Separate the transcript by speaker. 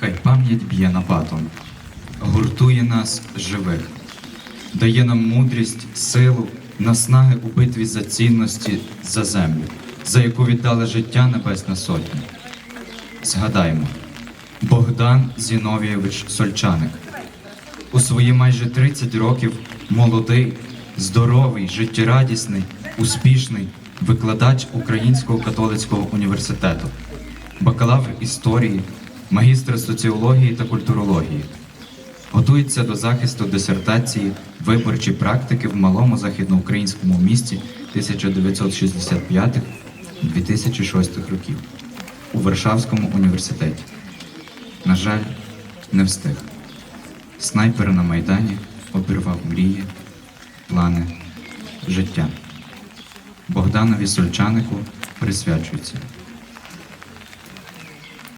Speaker 1: хай пам'ять б'є напатом, гуртує нас живих, дає нам мудрість, силу, наснаги у битві за цінності за землю, за яку віддали життя Небесна Сотня. Згадаймо, Богдан Зіновійович Сольчаник. У свої майже 30 років молодий, здоровий, життєрадісний, успішний викладач Українського католицького університету, бакалавр історії, магістр соціології та культурології. Готується до захисту дисертації виборчі практики в малому західноукраїнському місті 1965-2006 років у Варшавському університеті. На жаль, не встиг. Снайпер на Майдані обірвав мрії, плани, життя. Богданові Сольчанику присвячується.